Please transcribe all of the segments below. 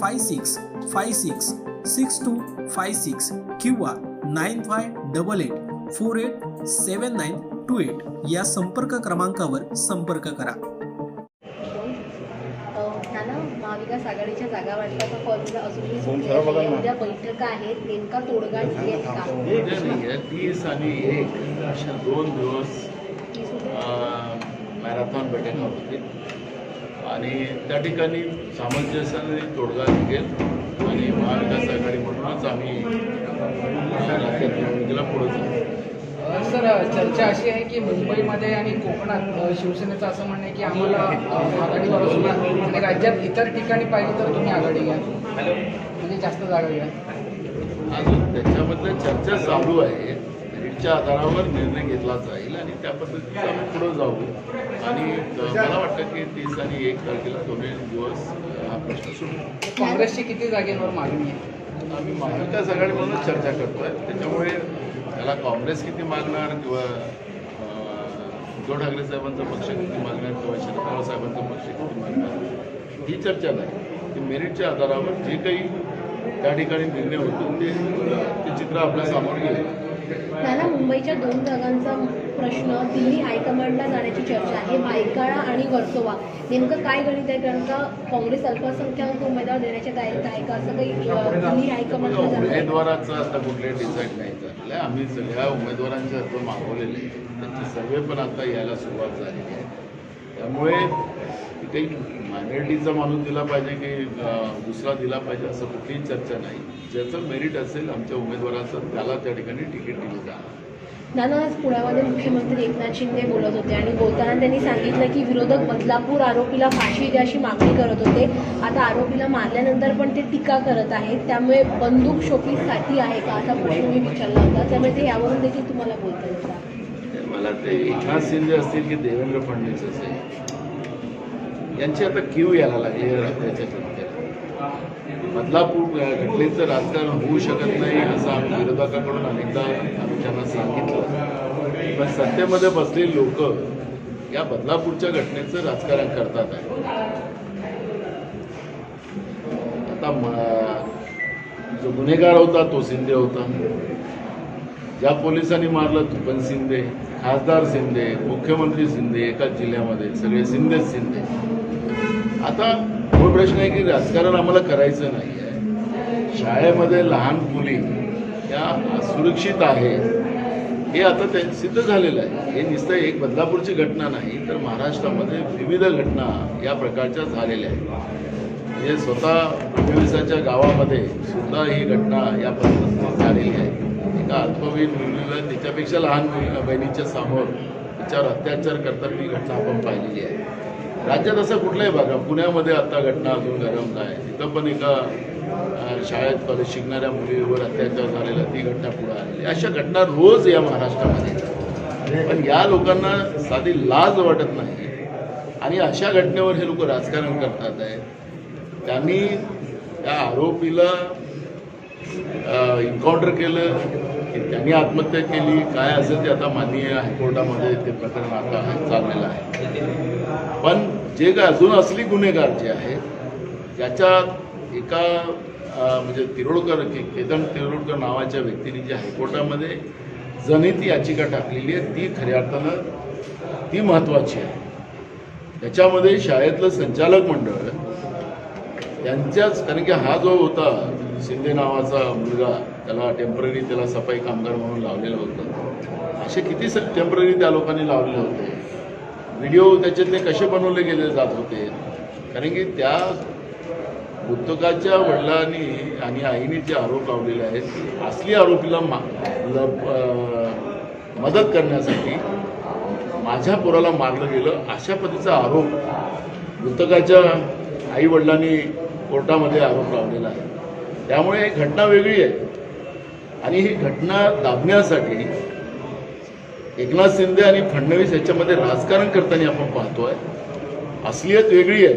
five six five six six two five six किंवा nine five double eight four eight seven nine two eight या संपर्क क्रमांकावर संपर्क करा. त्यांना महाविकास आघाडीच्या जागा वाटपाचा फॉर्म्युला अजूनही फोन सुटलेला खरा बघा नाहीये. ना. उद्या बैठका आहेत नेमका तोडगा निघेल का? उद्या नाही आहे तीस आणि एक. अशा दोन दिवस मॅरेथॉन बैठका आणि त्या ठिकाणी सामंजस्याने तोडगा निघेल आणि महाविकास आघाडी म्हणूनच आम्ही राज्यात निवडणुकीला पुढे जाऊ. सर चर्चा अशी आहे की मुंबईमध्ये आणि कोकणात शिवसेनेचं असं म्हणणं आहे की आम्हाला असू द्या आणि राज्यात इतर ठिकाणी पाहिजे तर तुम्ही आघाडी घ्या. म्हणजे जास्त जागा घ्या. अजून त्याच्याबद्दल चर्चा चालू आहे. मेरिटच्या आधारावर निर्णय घेतला जाईल आणि त्या पद्धतीने आम्ही पुढे जाऊ. आणि मला वाटतं की तीस आणि एक तारखेला दोन्ही दिवस हा प्रश्न सुटेल काँग्रेसची किती जागेवर मागणी आहे? आम्ही महाविकास आघाडी म्हणून चर्चा करतोय. त्याच्यामुळे त्याला काँग्रेस किती मागणार किंवा उद्धव ठाकरे साहेबांचा पक्ष किती मागणार किंवा शरद पवार साहेबांचा पक्ष किती मागणार ही चर्चा नाही. ती मेरिटच्या आधारावर जे काही त्या ठिकाणी निर्णय होतो ते ते चित्र आपल्यासमोर गेले त्याला मुंबईच्या दोन जागांचा प्रश्न दिल्ली हायकमांडला जाण्याची चर्चा आहे. बायकाळा आणि वर्सोवा. नेमकं काय गणित आहे? कारण का काँग्रेस अल्पसंख्याक उमेदवार देण्याच्या तयारीत आहे का? असं काही दिल्ली हायकमांडला उमेदवाराचं आता कुठले डिसाईड नाही झालेलं. आहे आम्ही सगळ्या उमेदवारांचे अर्ज मागवलेले त्यांचे सर्वे पण आता यायला सुरुवात झालेली आहे. त्यामुळे काही मायनॉरिटीचा माणूस दिला पाहिजे की दुसरा दिला पाहिजे असं कुठलीही चर्चा नाही. ज्याचं मेरिट असेल आमच्या उमेदवाराचं त्याला त्या ठिकाणी तिकीट दिलं जाणार. दादा आज पुण्यामध्ये मुख्यमंत्री एकनाथ शिंदे बोलत होते आणि बोलताना त्यांनी सांगितलं की विरोधक बदलापूर आरोपीला फाशी द्या अशी मागणी करत होते. आता आरोपीला मारल्यानंतर पण ते टीका करत आहेत. त्यामुळे बंदूक शोपीसाठी आहे का असा प्रश्न मी विचारला होता. त्यामुळे ते यावरून देखील तुम्हाला बोलता येईल का? ते मला ते एकनाथ शिंदे असतील की देवेंद्र फडणवीस असेल. यांची आता क्यू यायला लागली राज्याच्या जनतेला बदलापूर घटनेचं राजकारण होऊ शकत नाही असं आम्ही विरोधकाकडून अनेकदा आम्ही त्यांना सांगितलं. पण सत्तेमध्ये बसलेली लोक या बदलापूरच्या घटनेचं राजकारण करतात आहे आता जो गुन्हेगार होता तो शिंदे होता. ज्या पोलिसांनी मारलं तो पण शिंदे. खासदार शिंदे मुख्यमंत्री शिंदे एकाच जिल्ह्यामध्ये. सगळे शिंदेच शिंदे. आता मूळ प्रश्न आहे की राजकारण आम्हाला करायचं नाही आहे शाळेमध्ये लहान मुली या सुरक्षित आहेत. हे आता ते सिद्ध झालेलं आहे. हे नुसतं एक बदलापूरची घटना नाही तर महाराष्ट्रामध्ये विविध घटना या प्रकारच्या झालेल्या आहेत. म्हणजे स्वतः दिवसाच्या गावामध्ये सुद्धा ही घटना या पद्धतीने झालेली आहे. एका अल्पवयीन मुलीला तिच्यापेक्षा लहान मुली बहिणीच्या समोर तिच्यावर अत्याचार करताना ही घटना आपण पाहिलेली आहे. राज्यात असा कुठलाही भागा पुण्यामध्ये आता घटना अजून गरम आहे तिथं पण एका शाळेत कॉलेज शिकणाऱ्या मुलीवर अत्याचार झालेला ती घटना पुढे आलेली. अशा घटना रोज या महाराष्ट्रामध्ये पण या लोकांना साधी लाज वाटत नाही. आणि अशा घटनेवर हे लोक राजकारण करतात आहे. त्यांनी त्या आरोपीला इन्काउंटर केलं की त्यांनी आत्महत्या केली. काय असेल ते आता माननीय हायकोर्टामध्ये ते प्रकरण आता चाललेलं आहे. पण जे काय अजून असली गुन्हेगार जे आहेत त्याच्यात एका म्हणजे तिरोडकर के- केतन तिरोडकर नावाच्या व्यक्तीने जी हायकोर्टामध्ये जनित याचिका टाकलेली आहे ती खऱ्या अर्थानं ती महत्त्वाची आहे. त्याच्यामध्ये शाळेतलं संचालक मंडळ यांच्याच कारण की हा जो होता शिंदे नावाचा मुलगा त्याला टेंपररी त्याला सफाई कामगार म्हणून लावलेलं होतं. असे किती स टेंपररी त्या लोकांनी लावले होते. व्हिडिओ त्याच्यातले कसे बनवले गेले जात होते कारण की त्या पुस्तकाच्या वडिलांनी आणि आईने जे आरोप लावलेले आहेत असली आरोपीला मा मदत करण्यासाठी माझ्या पोराला मारलं गेलं अशा पद्धतीचा आरोप मृतकाच्या आई वडिलांनी कोर्टामध्ये आरोप लावलेला आहे. त्यामुळे ही घटना वेगळी आहे. आणि ही घटना दाबण्यासाठी एकनाथ शिंदे आणि फडणवीस याच्यामध्ये राजकारण करताना आपण पाहतोय असलियत वेगळी आहे.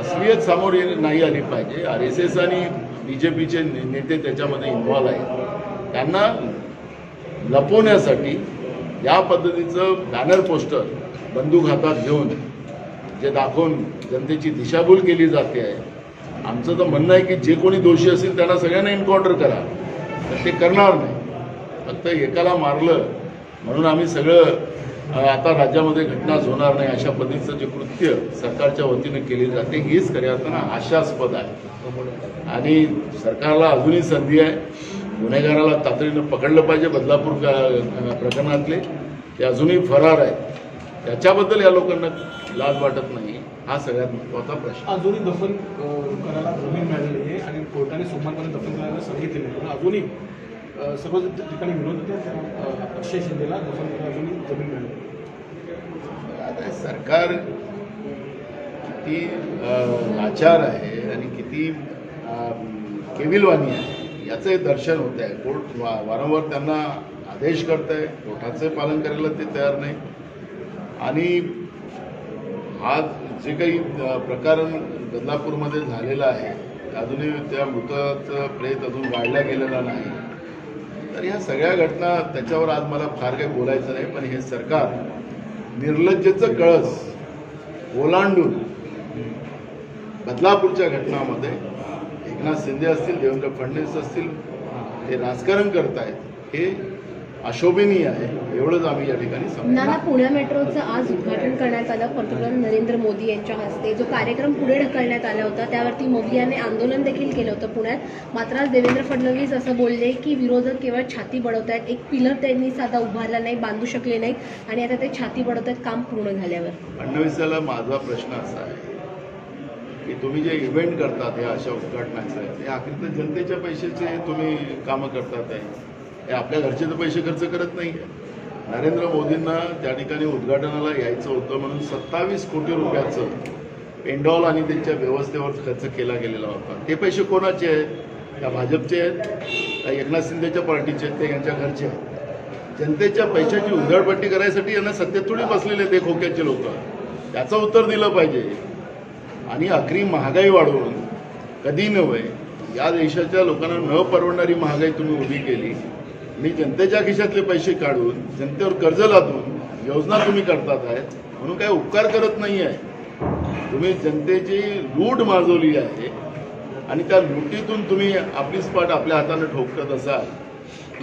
असलियत समोर ये- नाही आली पाहिजे. आर एस एस आणि बी जे पीचे नेते त्याच्यामध्ये इन्व्हॉल्व आहेत. त्यांना लपवण्यासाठी या पद्धतीचं बॅनर पोस्टर बंदूक हातात घेऊन जे दाखवून जनतेची दिशाभूल केली जाते आहे. आमचं तर म्हणणं आहे की जे कोणी दोषी असेल त्यांना सगळ्यांना एन्काउंटर करा. तर ते करणार नाही. फक्त एकाला मारलं म्हणून आम्ही सगळं आता राज्यामध्ये घटनाच होणार नाही अशा पद्धतीचं जे कृत्य सरकारच्या वतीनं केले जाते हीच खऱ्या अर्थानं आशास्पद आहे. आणि सरकारला अजूनही संधी आहे. गुन्हेगाराला तातडीनं पकडलं पाहिजे बदलापूर प्रकरणातले. ते अजूनही फरार आहेत. त्याच्याबद्दल या लोकांना लाज वाटत नाही. हा सगळ्यात महत्त्वाचा प्रश्न अजूनही दफन करायला जमीन मिळालेली आहे आणि कोर्टाने सोमवारपर्यंत दफन करायला सांगितलेलं आहे. अजूनही अ, सर्व ठिकाणी विरोध होते अक्षय शिंदेला दफन अजूनही जमीन मिळाली. आता सरकार किती लाचार आहे आणि किती केविलवाणी आहे याचं दर्शन होत आहे. कोर्ट वा- वारंवार त्यांना आदेश करत आहे कोर्टाचं पालन करायला ते तयार नाही. आणि हा जे काही प्रकरण बदलापूरमध्ये झालेला आहे अजूनही त्या मृताचं प्रेत अजून वाढल्या गेलेला नाही. तर ह्या सगळ्या घटना त्याच्यावर आज मला फार काही बोलायचं नाही पण हे सरकार निर्लज्जेचं कळस ओलांडून बदलापूरच्या घटनामध्ये एकनाथ शिंदे असतील देवेंद्र फडणवीस असतील हे राजकारण करत आहेत हे अशोभनीय आहे एवढंच आम्ही या ठिकाणी नाना पुण्या मेट्रोचं आज उद्घाटन करण्यात आलं. पंतप्रधान नरेंद्र मोदी यांच्या हस्ते जो कार्यक्रम पुढे ढकलण्यात आला होता त्यावरती मोदी यांनी आंदोलन देखील केलं होतं पुण्यात. मात्र आज देवेंद्र फडणवीस असं बोलले की विरोधक केवळ छाती बडवत आहेत एक पिलर त्यांनी साधा उभारला नाही बांधू शकले नाही आणि आता ते छाती बडवत आहेत काम पूर्ण झाल्यावर. फडणवीसाला माझा प्रश्न असा आहे की तुम्ही जे इव्हेंट करतात या अशा उद्घाटनाचं हे अखेर तर जनतेच्या पैशाचे तुम्ही कामं करतात आहे हे आपल्या घरचे तर पैसे खर्च करत नाही नरेंद्र मोदींना त्या ठिकाणी उद्घाटनाला यायचं होतं म्हणून सत्तावीस कोटी रुपयाचं पेंडॉल आणि त्यांच्या व्यवस्थेवर खर्च केला गेलेला होता. ते पैसे कोणाचे आहेत? त्या भाजपचे आहेत? त्या एकनाथ शिंदेच्या पार्टीचे आहेत? ते यांच्या घरचे आहेत? जनतेच्या पैशाची उधळपट्टी करायसाठी यांना सत्तेत थोडी बसलेले ते खोक्याचे लोक. त्याचं उत्तर दिलं पाहिजे. आणि अखरी महागाई वाढवून कधी नव्हे या देशाच्या लोकांना न परवडणारी महागाई तुम्ही उभी केली. मी जनतेच्या खिशातले पैसे काढून जनतेवर कर्ज लादून योजना तुम्ही करतात आहेत म्हणून काही उपकार करत नाही आहे तुम्ही जनतेची लूट माजवली आहे आणि त्या लुटीतून तुम्ही आपली स्पाट आपल्या हाताने ठोकत असाल.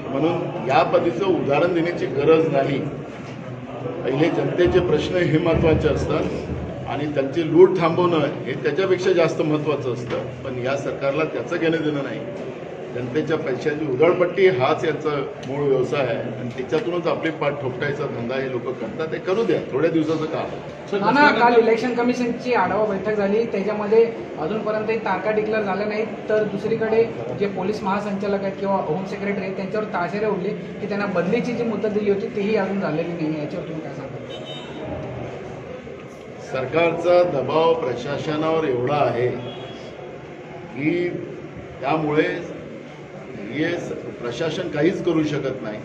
म्हणून या पद्धतीचं उदाहरण देण्याची गरज नाही. पहिले जनतेचे प्रश्न हे महत्त्वाचे असतात आणि त्यांची लूट थांबवणं हे त्याच्यापेक्षा जास्त महत्त्वाचं असतं. पण या सरकारला त्याचं घेणं देणं नाही. जनतेच्या पैशाची उधळपट्टी हाच यांचा मूळ व्यवसाय आहे. आणि त्याच्यातूनच आपली पाठ ठोकटायचा धंदा हे लोक करतात. ते करू द्या. थोड्या दिवसाचं काम काल इलेक्शन कमिशनची आढावा बैठक झाली. त्याच्यामध्ये अजूनपर्यंत तारखा डिक्लेअर झाल्या नाहीत तर दुसरीकडे जे पोलीस महासंचालक आहेत किंवा होम सेक्रेटरी आहेत त्यांच्यावर ताशेरे उडले की त्यांना बदलीची जी मुदत दिली होती तीही अजून झालेली नाही याच्यावर तुम्ही काय सांगा सरकारचा दबाव प्रशासनावर एवढा आहे की त्यामुळे हे प्रशासन काहीच करू शकत नाही.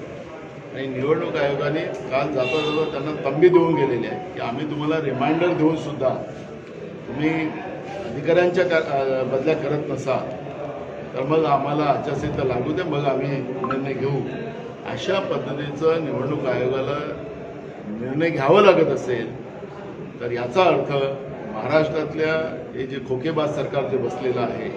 आणि निवडणूक आयोगाने काल जाता जाता त्यांना तंबी देऊन गेलेली आहे की आम्ही तुम्हाला रिमाइंडर देऊन सुद्धा तुम्ही अधिकाऱ्यांच्या का बदल्या करत नसाल. तर मग आम्हाला आचारसंहिता लागू दे मग आम्ही निर्णय घेऊ. अशा पद्धतीचं निवडणूक आयोगाला निर्णय घ्यावं लागत असेल तर याचा अर्थ महाराष्ट्रातल्या हे जे खोकेबाज सरकार जे बसलेलं आहे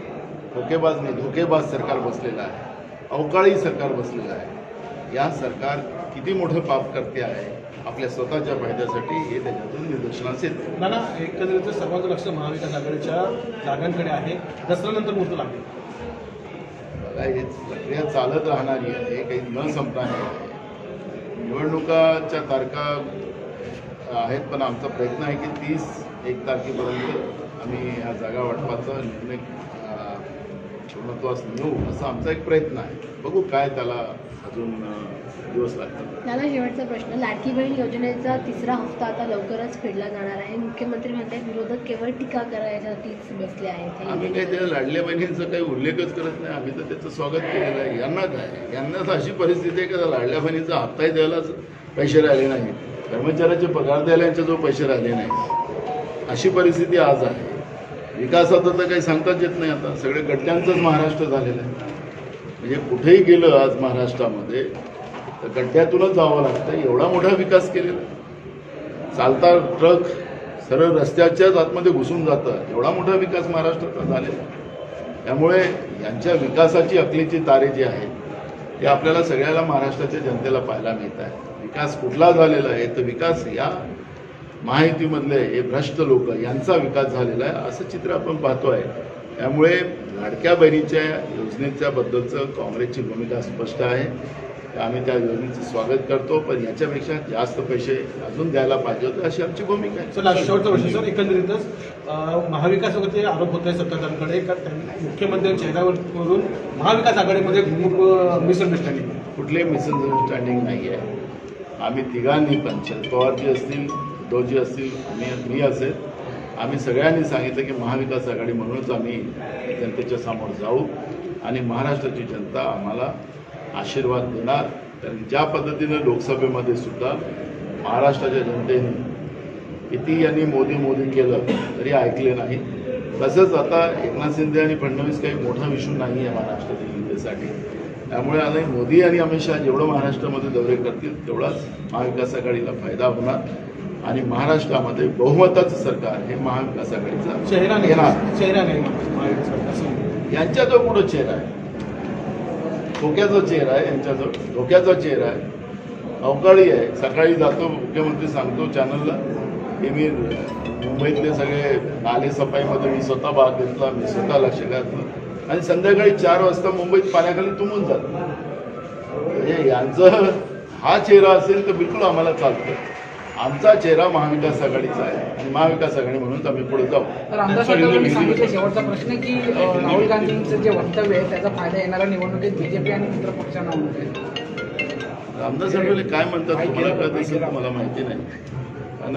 धोकेबाज नाही धोकेबाज सरकार बसलेलं आहे. अवकाळी सरकार बसलेलं आहे. या सरकार किती मोठं पाप करते आहे आपल्या स्वतःच्या फायद्यासाठी हे त्याच्यातून निदर्शनास येते. नाना एकंदरीत सर्वांचं लक्ष महाविकास आघाडीच्या जागांकडे आहे. दसऱ्यानंतर मुहूर्त लागेल. बघा ही प्रक्रिया चालत राहणारी आहे काही न संपणारी आहे. निवडणुकाच्या तारखा आहेत पण आमचा प्रयत्न आहे की तीस एक तारखेपर्यंत आम्ही ह्या जागा वाटपाचा निर्णय अं, पूर्णत्वास नेऊ असा आमचा एक प्रयत्न आहे. बघू काय त्याला अजून दिवस लागतात. मला शेवटचा प्रश्न. लाडकी बहीण योजनेचा तिसरा हप्ता आता लवकरच फेडला जाणार आहे. मुख्यमंत्री म्हणतात विरोधक केवळ टीका करायसाठीच बसले आहेत. आम्ही काही त्या लाडल्या बहिणींचा काही उल्लेखच करत नाही. आम्ही तर त्याचं स्वागत केलेलं आहे. यांना काय? यांना तर अशी परिस्थिती आहे की लाडल्या बहिणीचा हप्ताही द्यायलाच पैसे राहिले नाही कर्मचाऱ्याचे पगार द्यायला यांच्याजवळ पैसे राहिले नाही अशी परिस्थिती आज आहे. विकासाचं तर काही सांगताच येत नाही आता. सगळे गट्ट्यांचंच महाराष्ट्र झालेलं आहे. म्हणजे कुठेही गेलं आज महाराष्ट्रामध्ये तर गड्ड्यातूनच जावं लागतं एवढा मोठा विकास केलेला चालता ट्रक सरळ रस्त्याच्याच आतमध्ये घुसून जातं. एवढा मोठा विकास महाराष्ट्राचा झालेला आहे. त्यामुळे यांच्या विकासाची अकलीची तारे जी आहेत ते आपल्याला सगळ्याला महाराष्ट्राच्या जनतेला पाहायला मिळत आहे विकास कुठला झालेला आहे? तर विकास या माहितीमधले हे भ्रष्ट लोक यांचा विकास झालेला आहे असं चित्र आपण पाहतो आहे त्यामुळे लाडक्या बहिणीच्या योजनेच्या बद्दलचं काँग्रेसची भूमिका स्पष्ट आहे. आम्ही त्या योजनेचं स्वागत करतो पण याच्यापेक्षा जास्त पैसे अजून द्यायला पाहिजे होते अशी आमची भूमिका आहे. शेवटचा प्रश्न सर एकंदरीतच महाविकासावरती आरोप होत आहे सत्ताधाऱ्यांकडे का त्यांनी मुख्यमंत्र्यांच्या चेहऱ्यावरून महाविकास आघाडीमध्ये मिसअंडरस्टँडिंग कुठलेही मिसअंडरस्टँडिंग नाही आहे आम्ही तिघांनी पण शरद पवारजी असतील उद्धवजी असतील मी मी असेल. आम्ही सगळ्यांनी सांगितलं की महाविकास आघाडी म्हणूनच आम्ही जनतेच्या समोर जाऊ आणि महाराष्ट्राची जनता आम्हाला आशीर्वाद देणार. कारण ज्या पद्धतीनं लोकसभेमध्ये सुद्धा महाराष्ट्राच्या जनतेने किती यांनी मोदी मोदी केलं तरी ऐकले नाही. तसंच आता एकनाथ शिंदे आणि फडणवीस काही मोठा विषय नाही आहे महाराष्ट्रातील जनतेसाठी. त्यामुळे आता मोदी आणि अमित शहा जेवढं महाराष्ट्रामध्ये दौरे करतील तेवढाच महाविकास आघाडीला फायदा होणार. आणि महाराष्ट्रामध्ये बहुमताचं सरकार हे महाविकास आघाडीचा चेहरा येणार. चेहरा नाही यांच्याजवळ कुठं चेहरा आहे? धोक्याचा चेहरा आहे यांच्याजवळ. धोक्याचा चेहरा आहे. अवकाळी आहे. सकाळी जातो मुख्यमंत्री सांगतो चॅनलला की मी मुंबईतले सगळे नाले सफाईमध्ये मी स्वतः भाग घेतला मी स्वतः लक्ष घातलं. आणि संध्याकाळी चार वाजता मुंबईत पाण्याखाली तुंबून जातं. म्हणजे यांचं हा चेहरा असेल तर बिलकुल आम्हाला चालतं. आमचा चेहरा महाविकास आघाडीचा आहे आणि महाविकास आघाडी म्हणून आम्ही पुढे जाऊ. तर आमदार साहेबांनी सांगितलं शेवटचा प्रश्न की राहुल गांधींचं जे वक्तव्य आहे त्याचा फायदा येणाऱ्या निवडणुकीत बीजेपी आणि मित्र पक्षांना आहे रामदास आठवले काय म्हणतात? तुम्हाला कळत असेल मला माहिती नाही. पण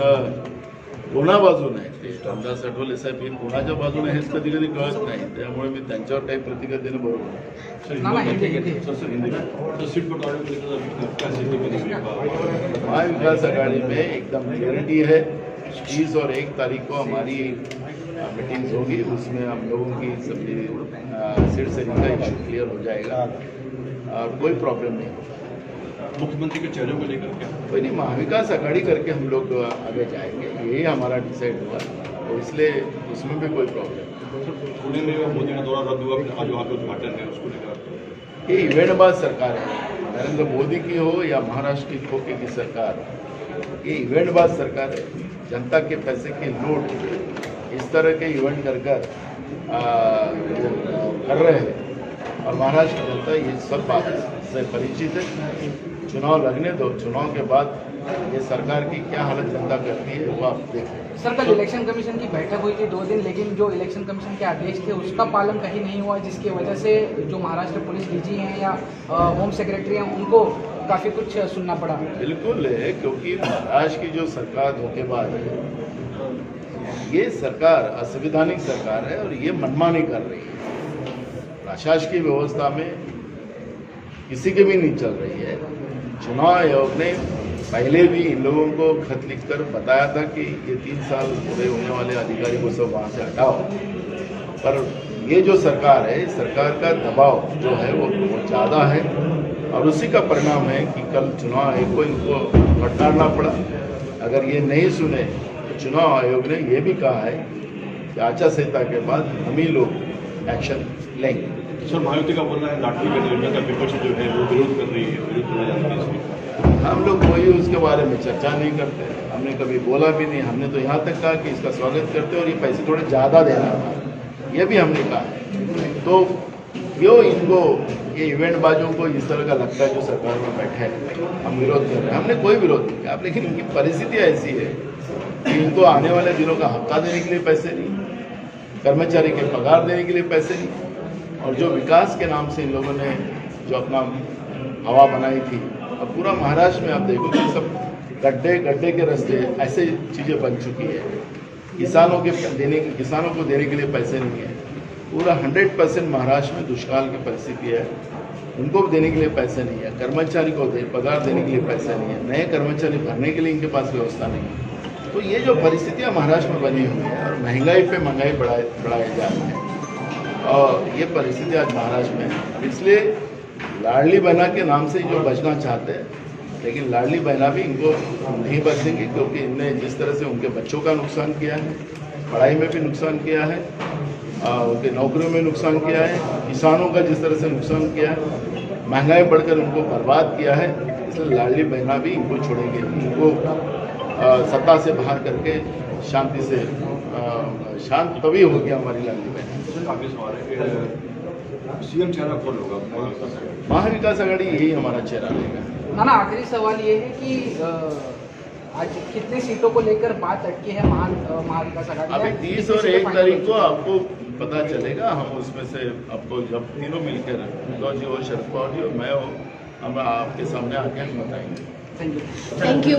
कोणा बाजूने आहे ते रामदास आठवले साहेब हे कोणाच्या बाजूने हेच कधी कधी कळत नाही. त्यामुळे मी त्यांच्यावर काही प्रतिक्रिया देणं बरोबर हिंदी हिंदी महाविकास आघाड़ी में एकदम क्लियरिटी है। तीस और एक तारीख को हमारी मीटिंग होगी। उसमें हम लोगों की सभी सीट से इनका इशू क्लियर हो जाएगा। और कोई प्रॉब्लम नहीं मुख्यमंत्री के चेहरे को लेकर क्या? कोई नहीं महाविकास आघाड़ी करके हम लोग आगे जाएँगे यही हमारा डिसाइड हुआ। तो इसलिए उसमें भी कोई प्रॉब्लम नहीं। पुणे में मोदी का दौरा रद्द हुआ आज वहाँ पे उद्घाटन है उसको लेकर ये इवेंटबाज सरकार है। नरेंद्र मोदी की हो या महाराष्ट्र की खोके की सरकार ये इवेंटबाज सरकार है। जनता के पैसे की लूट इस तरह के इवेंट कर कर कर रहे हैं। और महाराष्ट्र की जनता ये सब बात से परिचित है। चुनाव लगने दो चुनाव के बाद ये सरकार की क्या हालत जनता करती है वो आप देखें सर कल इलेक्शन कमीशन की बैठक हुई थी दो दिन लेकिन जो इलेक्शन कमीशन के आदेश थे उसका पालन कहीं नहीं हुआ जिसकी वजह से जो महाराष्ट्र पुलिस डीजी हैं या होम सेक्रेटरी हैं उनको काफ़ी कुछ सुनना पड़ा। बिल्कुल है क्योंकि महाराष्ट्र की जो सरकार धोखेबाज है ये सरकार असंवैधानिक सरकार है और ये मनमानी कर रही है। प्रशासकीय व्यवस्था में किसी के भी नहीं चल रही है। चुनाव आयोग ने पहले भी इन लोगों को खत लिखकर बताया था कि ये तीन साल पूरे होने वाले अधिकारी को सब वहाँ से हटाओ। पर ये जो सरकार है सरकार का दबाव जो है वो बहुत ज़्यादा है और उसी का परिणाम है कि कल चुनाव आयोग को इनको हटाना पड़ा। अगर ये नहीं सुने तो चुनाव आयोग ने ये भी कहा है कि आचार संहिता के बाद हम ही लोग एक्शन लेंगे। सर, महायुति का बोलना है का योजना का विपक्ष जो है, वो विरोध कर रही है, विरोध किया जा रहा है हम लोग कोई उसके बारे में चर्चा नहीं करते हमने कभी बोला भी नहीं, हमने तो यहाँ तक कहा कि इसका स्वागत करते और ये पैसे थोड़े ज़्यादा देना था ये भी हमने कहा तो क्यों इनको, ये इवेंट बाजों को इस तरह का लगता है जो सरकार में बैठे हैं। हम विरोध कर रहे हैं। हमने कोई विरोध नहीं किया। लेकिन इनकी परिस्थिति ऐसी है कि इनको आने वाले दिनों का हफ़्ता देने के लिए पैसे नहीं, कर्मचारी के पगार देने के लिए पैसे नहीं। और जो विकास के नाम से इन लोगों ने जो अपना हवा बनाई थी, अब पूरा महाराष्ट्र में आप देखोगे सब गड्ढे गड्ढे के रास्ते ऐसे चीज़ें बन चुकी है। किसानों के देने के किसानों को देने के लिए पैसे नहीं है। पूरा हंड्रेड परसेंट महाराष्ट्र में दुष्काल की परिस्थिति है। उनको भी देने के लिए पैसे नहीं है। कर्मचारी को दे, पगार देने के लिए पैसे नहीं है। नए कर्मचारी भरने के लिए इनके पास व्यवस्था नहीं है। तो ये जो परिस्थितियाँ महाराष्ट्र में बनी हुई है और महँगाई पे महँगाई बढ़ाए बढ़ाए जा रहे हैं। और ये परिस्थिति आज महाराष्ट्र में है। इसलिए लाडली बहना के नाम से जो बचना चाहते हैं, लेकिन लाडली बहना भी इनको नहीं बचेंगे, क्योंकि इनने जिस तरह से उनके बच्चों का नुकसान किया है, पढ़ाई में भी नुकसान किया है उनके नौकरियों में नुकसान किया है, किसानों का जिस तरह से नुकसान किया है, महँगाई बढ़कर उनको बर्बाद किया है, इसलिए लाडली बहना भी इनको छोड़ेंगे, इनको सत्ता से बाहर करके शांति से शांत तभी हो गया हमारी लाडली बहना सीएम चेहरा कौन होगा? महाविकास आघाड़ी यही हमारा चेहरा रहेगा। ना ना आखिरी सवाल ये है कि आज कितने सीटों को लेकर बात अटकी है महा अ, महाविकास आघाड़ी? अभी? तीस और एक तारीख को आपको पता चलेगा हम उसमें से आपको जब तीनों मिलकर उद्धव जी हो शरद पवार जी हो मैं हो हम आपके सामने आके हम बताएँगे। Thank you thank you